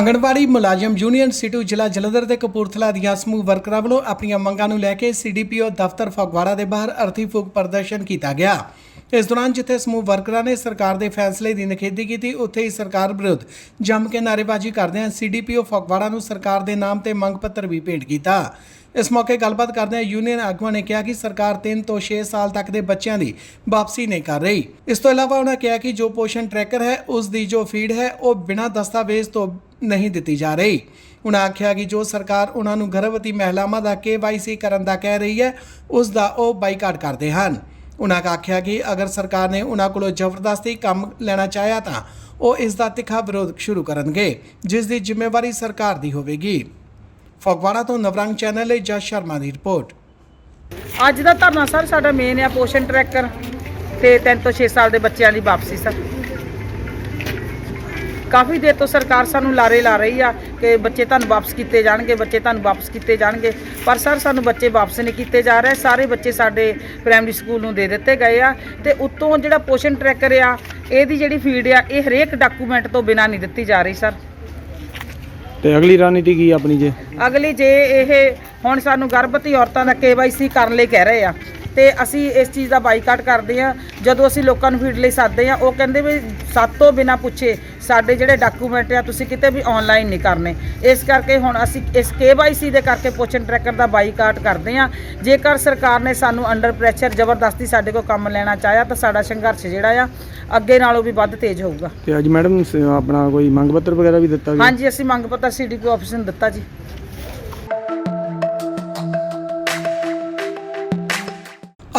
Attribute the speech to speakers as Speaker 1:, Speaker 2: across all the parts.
Speaker 1: ਆਂਗਣਵਾੜੀ ਮੁਲਾਜ਼ਮ ਯੂਨੀਅਨ ਸਿਟੂ ਜ਼ਿਲ੍ਹਾ ਜਲੰਧਰ ਦੇ ਕਪੂਰਥਲਾ ਦੀਆਂ ਸਮੂਹ ਵਰਕਰਾਂ ਵੱਲੋਂ ਆਪਣੀਆਂ ਮੰਗਾਂ ਨੂੰ ਲੈ ਕੇ ਸੀਡੀਪੀਓ ਦਫ਼ਤਰ ਫਗਵਾੜਾ ਦੇ ਬਾਹਰ ਅਰਥੀ ਫੂਕ ਪ੍ਰਦਰਸ਼ਨ ਕੀਤਾ ਗਿਆ। ਇਸ ਦੌਰਾਨ ਜਿੱਥੇ ਸਮੂਹ ਵਰਕਰਾਂ ਨੇ ਸਰਕਾਰ ਦੇ ਫੈਸਲੇ ਦੀ ਨਿਖੇਧੀ ਕੀਤੀ, ਉੱਥੇ ਹੀ ਸਰਕਾਰ ਵਿਰੁੱਧ ਜੰਮ ਕੇ ਨਾਅਰੇਬਾਜ਼ੀ ਕਰਦਿਆਂ ਸੀਡੀਪੀਓ ਫਗਵਾੜਾ ਨੂੰ ਸਰਕਾਰ ਦੇ ਨਾਮ ਤੇ ਮੰਗ ਪੱਤਰ ਵੀ ਭੇਂਟ ਕੀਤਾ। ਇਸ ਮੌਕੇ ਗੱਲਬਾਤ ਕਰਦਿਆਂ ਯੂਨੀਅਨ ਆਗੂਆਂ ਨੇ ਕਿਹਾ ਕਿ ਸਰਕਾਰ 3 ਤੋਂ 6 ਸਾਲ ਤੱਕ ਦੇ ਬੱਚਿਆਂ ਦੀ ਵਾਪਸੀ ਨਹੀਂ ਕਰ ਰਹੀ। ਇਸ ਤੋਂ ਇਲਾਵਾ ਉਹਨਾਂ ਕਿਹਾ ਕਿ ਜੋ ਪੋਸ਼ਣ ਟਰੈਕਰ ਹੈ, ਉਸ ਦੀ ਜੋ ਫੀਡ ਹੈ, ਉਹ ਬਿਨਾਂ ਦਸਤਾਵੇਜ਼ ਤੋਂ ਨਹੀਂ ਦਿੱਤੀ ਜਾ ਰਹੀ। ਉਹਨਾਂ ਆਖਿਆ ਕਿ ਜੋ ਸਰਕਾਰ ਉਹਨਾਂ ਨੂੰ ਗਰਭਵਤੀ ਮਹਿਲਾਵਾਂ ਦਾ KYC ਕਰਨ ਦਾ ਕਹਿ ਰਹੀ ਹੈ, ਉਸ ਦਾ ਉਹ ਬਾਈਕਾਟ ਕਰਦੇ ਹਨ। ਉਹਨਾਂ ਆਖਿਆ ਕਿ ਅਗਰ ਸਰਕਾਰ ਨੇ ਉਹਨਾਂ ਕੋਲੋਂ ਜ਼ਬਰਦਸਤੀ ਕੰਮ ਲੈਣਾ ਚਾਹਿਆ ਤਾਂ ਉਹ ਇਸ ਦਾ ਤਿੱਖਾ ਵਿਰੋਧ ਸ਼ੁਰੂ ਕਰਨਗੇ, ਜਿਸ ਦੀ ਜ਼ਿੰਮੇਵਾਰੀ ਸਰਕਾਰ ਦੀ ਹੋਵੇਗੀ। ਫਗਵਾੜਾ ਤੋਂ ਨਵਰੰਗ ਚੈਨਲ ਲਈ ਜਸ ਸ਼ਰਮਾ ਦੀ ਰਿਪੋਰਟ।
Speaker 2: ਅੱਜ ਦਾ ਧਰਨਾ ਸਰ ਸਾਡਾ ਮੇਨ ਆ, ਪੋਸ਼ਣ ਟਰੈਕਰ ਤੇ 3 ਤੋਂ 6 ਸਾਲ ਦੇ ਬੱਚਿਆਂ ਦੀ ਵਾਪਸੀ ਸਰ। ਕਾਫੀ ਦੇਰ ਤੋਂ ਸਰਕਾਰ ਸਾਨੂੰ ਲਾਰੇ ਲਾ ਰਹੀ ਆ ਕਿ ਬੱਚੇ ਤੁਹਾਨੂੰ ਵਾਪਸ ਕੀਤੇ ਜਾਣਗੇ ਬੱਚੇ ਤੁਹਾਨੂੰ ਵਾਪਸ ਕੀਤੇ ਜਾਣਗੇ। ਪਰ ਸਰ ਸਾਨੂੰ ਬੱਚੇ ਵਾਪਸ ਨਹੀਂ ਕੀਤੇ ਜਾ ਰਹੇ। ਸਾਰੇ ਬੱਚੇ ਸਾਡੇ ਪ੍ਰਾਇਮਰੀ ਸਕੂਲ ਨੂੰ ਦੇ ਦਿੱਤੇ ਗਏ ਆ ਤੇ ਉੱਤੋਂ ਜਿਹੜਾ ਪੋਸ਼ਣ ਟਰੈਕਰ ਆ ਇਹਦੀ ਜਿਹੜੀ ਫੀਡ ਆ ਇਹ ਹਰੇਕ ਡਾਕੂਮੈਂਟ ਤੋਂ ਬਿਨਾਂ ਨਹੀਂ ਦਿੱਤੀ ਜਾ ਰਹੀ ਸਰ।
Speaker 3: ਤੇ ਅਗਲੀ ਰਣਨੀਤੀ ਕੀ ਆ ਆਪਣੀ ਜੇ?
Speaker 2: ਅਗਲੀ ਜੇ ਇਹ ਹੁਣ ਸਾਨੂੰ ਗਰਭਵਤੀ ਔਰਤਾਂ ਦਾ KYC ਕਰਨ ਲਈ ਕਹਿ ਰਹੇ ਆ। ਤੇ ਅਸੀਂ ਇਸ ਚੀਜ਼ ਦਾ ਬਾਈਕਾਟ ਕਰਦੇ ਆ ਜਦੋਂ ਅਸੀਂ ਲੋਕਾਂ ਨੂੰ ਫੀਡ ਲਈ ਸਾਦੇ ਆ ਉਹ ਕਹਿੰਦੇ ਵੀ ਸਾਤੋਂ ਬਿਨਾ ਪੁੱਛੇ ਸਾਡੇ ਜਿਹੜੇ ਡਾਕੂਮੈਂਟ ਆ ਤੁਸੀਂ ਕਿਤੇ ਵੀ ਆਨਲਾਈਨ ਨਹੀਂ ਕਰਨੇ। ਇਸ ਕਰਕੇ ਹੁਣ ਅਸੀਂ ਇਸ KYC ਦੇ ਕਰਕੇ ਪੋਚਨ ਟਰੈਕਰ ਦਾ ਬਾਈਕਾਟ ਕਰਦੇ ਆ ਜੇਕਰ ਸਰਕਾਰ ਨੇ ਸਾਨੂੰ ਅੰਡਰ ਪ੍ਰੈਸ਼ਰ ਜ਼ਬਰਦਸਤੀ ਸਾਡੇ ਕੋਲ ਕੰਮ ਲੈਣਾ ਚਾਹਿਆ ਤਾਂ ਸਾਡਾ ਸੰਘਰਸ਼ ਜਿਹੜਾ ਆ ਅੱਗੇ ਨਾਲੋਂ ਵੀ ਵੱਧ ਤੇਜ਼ ਹੋਊਗਾ।
Speaker 3: ਤੇ ਅੱਜ ਮੈਡਮ ਆਪਣਾ ਕੋਈ ਮੰਗ ਪੱਤਰ ਵਗੈਰਾ ਵੀ ਦਿੱਤਾ ਗਿਆ?
Speaker 2: ਹਾਂਜੀ ਅਸੀਂ ਮੰਗ ਪੱਤਰ ਸੀਡੀਪੀ ਆਫਿਸ ਨੂੰ ਦਿੱਤਾ ਜੀ।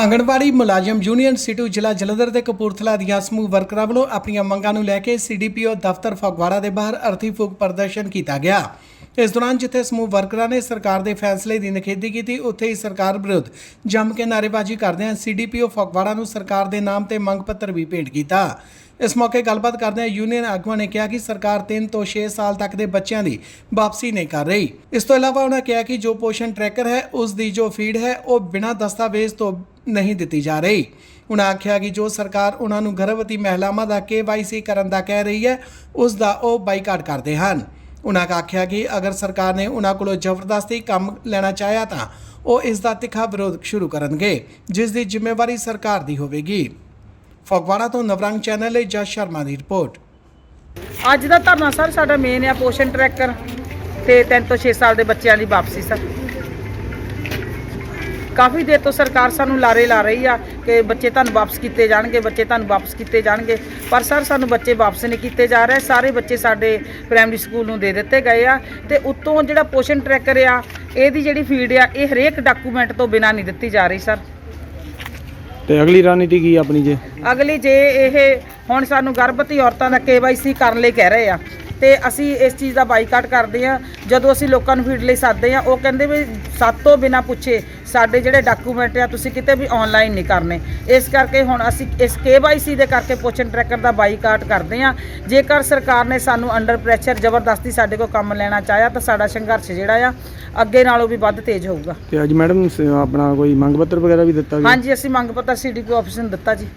Speaker 1: ਆਂਗਣਵਾੜੀ ਮੁਲਾਜ਼ਮ ਯੂਨੀਅਨ ਸਿਟੂ ਜ਼ਿਲ੍ਹਾ ਜਲੰਧਰ ਦੇ ਕਪੂਰਥਲਾ ਦੀਆਂ ਸਮੂਹ ਵਰਕਰਾਂ ਵੱਲੋਂ ਆਪਣੀਆਂ ਮੰਗਾਂ ਨੂੰ ਲੈ ਕੇ ਸੀਡੀਪੀਓ ਦਫ਼ਤਰ ਫਗਵਾੜਾ ਦੇ ਬਾਹਰ ਅਰਥੀ ਫੂਕ ਪ੍ਰਦਰਸ਼ਨ ਕੀਤਾ ਗਿਆ। ਇਸ ਦੌਰਾਨ ਜਿੱਥੇ ਸਮੂਹ ਵਰਕਰਾਂ ਨੇ ਸਰਕਾਰ ਦੇ ਫੈਸਲੇ ਦੀ ਨਿਖੇਧੀ ਕੀਤੀ, ਉੱਥੇ ਹੀ ਸਰਕਾਰ ਵਿਰੁੱਧ ਜੰਮ ਕੇ ਨਾਅਰੇਬਾਜ਼ੀ ਕਰਦਿਆਂ ਸੀਡੀਪੀਓ ਫਗਵਾੜਾ ਨੂੰ ਸਰਕਾਰ ਦੇ ਨਾਮ ਤੇ ਮੰਗ ਪੱਤਰ ਵੀ ਭੇਟ ਕੀਤਾ। ਇਸ ਮੌਕੇ ਗੱਲਬਾਤ ਕਰਦਿਆਂ ਯੂਨੀਅਨ ਆਗੂਆਂ ਨੇ ਕਿਹਾ ਕਿ ਸਰਕਾਰ 3 ਤੋਂ 6 ਸਾਲ ਤੱਕ ਦੇ ਬੱਚਿਆਂ ਦੀ ਵਾਪਸੀ ਨਹੀਂ ਕਰ ਰਹੀ। ਇਸ ਤੋਂ ਇਲਾਵਾ ਉਹਨਾਂ ਕਿਹਾ ਕਿ ਜੋ ਪੋਸ਼ਣ ਟਰੈਕਰ ਹੈ, ਉਸ ਦੀ ਜੋ ਫੀਡ ਹੈ, ਉਹ ਬਿਨਾਂ ਦਸਤਾਵੇਜ਼ ਤੋਂ ਨਹੀਂ ਦਿੱਤੀ ਜਾ ਰਹੀ। ਉਹਨਾਂ ਆਖਿਆ ਕਿ ਜੋ ਸਰਕਾਰ ਉਹਨਾਂ ਨੂੰ ਗਰਭਵਤੀ ਮਹਿਲਾਵਾਂ ਦਾ KYC ਕਰਨ ਦਾ ਕਹਿ ਰਹੀ ਹੈ, ਉਸ ਦਾ ਉਹ ਬਾਈਕਾਟ ਕਰਦੇ ਹਨ। ਉਹਨਾਂ ਆਖਿਆ ਕਿ ਅਗਰ ਸਰਕਾਰ ਨੇ ਉਹਨਾਂ ਕੋਲੋਂ ਜ਼ਬਰਦਸਤੀ ਕੰਮ ਲੈਣਾ ਚਾਹਿਆ ਤਾਂ ਉਹ ਇਸ ਦਾ ਤਿੱਖਾ ਵਿਰੋਧ ਸ਼ੁਰੂ ਕਰਨਗੇ, ਜਿਸ ਦੀ ਜ਼ਿੰਮੇਵਾਰੀ ਸਰਕਾਰ ਦੀ ਹੋਵੇਗੀ। ਫਗਵਾੜਾ ਤੋਂ ਨਵਰੰਗ ਚੈਨਲ ਲਈ ਜਸ ਸ਼ਰਮਾ ਦੀ ਰਿਪੋਰਟ।
Speaker 2: ਅੱਜ ਦਾ ਧਰਨਾ ਸਰ, ਸਾਡਾ ਮੇਨ ਆ ਪੋਸ਼ਣ ਟਰੈਕਰ ਤੇ 3 ਤੋਂ 6 ਸਾਲ ਦੇ ਬੱਚਿਆਂ ਦੀ ਵਾਪਸੀ ਸਰ। ਕਾਫੀ ਦੇਰ ਤੋਂ ਸਰਕਾਰ ਸਾਨੂੰ ਲਾਰੇ ਲਾ ਰਹੀ ਆ ਕਿ ਬੱਚੇ ਤੁਹਾਨੂੰ ਵਾਪਸ ਕੀਤੇ ਜਾਣਗੇ ਬੱਚੇ ਤੁਹਾਨੂੰ ਵਾਪਸ ਕੀਤੇ ਜਾਣਗੇ। ਪਰ ਸਰ ਸਾਨੂੰ ਬੱਚੇ ਵਾਪਸ ਨਹੀਂ ਕੀਤੇ ਜਾ ਰਹੇ। ਸਾਰੇ ਬੱਚੇ ਸਾਡੇ ਪ੍ਰਾਇਮਰੀ ਸਕੂਲ ਨੂੰ ਦੇ ਦਿੱਤੇ ਗਏ ਆ ਤੇ ਉੱਤੋਂ ਜਿਹੜਾ ਪੋਸ਼ਣ ਟਰੈਕਰ ਆ ਇਹਦੀ ਜਿਹੜੀ ਫੀਡ ਆ ਇਹ ਹਰੇਕ ਡਾਕੂਮੈਂਟ ਤੋਂ ਬਿਨਾਂ ਨਹੀਂ ਦਿੱਤੀ ਜਾ ਰਹੀ ਸਰ।
Speaker 3: ਤੇ ਅਗਲੀ ਰਣਨੀਤੀ ਕੀ ਆ ਆਪਣੀ ਜੇ?
Speaker 2: ਅਗਲੀ ਜੇ ਇਹ ਹੁਣ ਸਾਨੂੰ ਗਰਭਵਤੀ ਔਰਤਾਂ ਦਾ KYC ਕਰਨ ਲਈ ਕਹਿ ਰਹੇ ਆ ਤੇ ਅਸੀਂ ਇਸ ਚੀਜ਼ ਦਾ ਬਾਈਕਾਟ ਕਰਦੇ ਆ। ਜਦੋਂ ਅਸੀਂ ਲੋਕਾਂ ਨੂੰ ਫੀਡ ਲਈ ਸਾਦੇ ਆ ਉਹ ਕਹਿੰਦੇ ਵੀ ਸਾਤੋਂ ਬਿਨਾ ਪੁੱਛੇ ਸਾਡੇ ਜਿਹੜੇ ਡਾਕੂਮੈਂਟ ਆ ਤੁਸੀਂ ਕਿਤੇ ਵੀ ਆਨਲਾਈਨ ਨਹੀਂ ਕਰਨੇ। ਇਸ ਕਰਕੇ ਹੁਣ ਅਸੀਂ ਇਸ KYC ਦੇ ਕਰਕੇ ਪੋਚਨ ਟਰੈਕਰ ਦਾ ਬਾਈਕਾਟ ਕਰਦੇ ਆ ਜੇਕਰ ਸਰਕਾਰ ਨੇ ਸਾਨੂੰ ਅੰਡਰ ਪ੍ਰੈਸ਼ਰ ਜ਼ਬਰਦਸਤੀ ਸਾਡੇ ਕੋਲ ਕੰਮ ਲੈਣਾ ਚਾਹਿਆ ਤਾਂ ਸਾਡਾ ਸੰਘਰਸ਼ ਜਿਹੜਾ ਆ ਅੱਗੇ ਨਾਲੋਂ ਵੀ ਵੱਧ ਤੇਜ਼ ਹੋਊਗਾ।
Speaker 3: ਤੇ ਅੱਜ ਮੈਡਮ ਸ- ਆਪਣਾ ਕੋਈ ਮੰਗ ਪੱਤਰ ਵਗੈਰਾ ਵੀ ਦਿੱਤਾ ਗਿਆ?
Speaker 2: ਹਾਂਜੀ ਅਸੀਂ ਮੰਗ ਪੱਤਰ ਸੀਡੀਪੀ ਆਫਿਸ ਨੂੰ ਦਿੱਤਾ ਜੀ।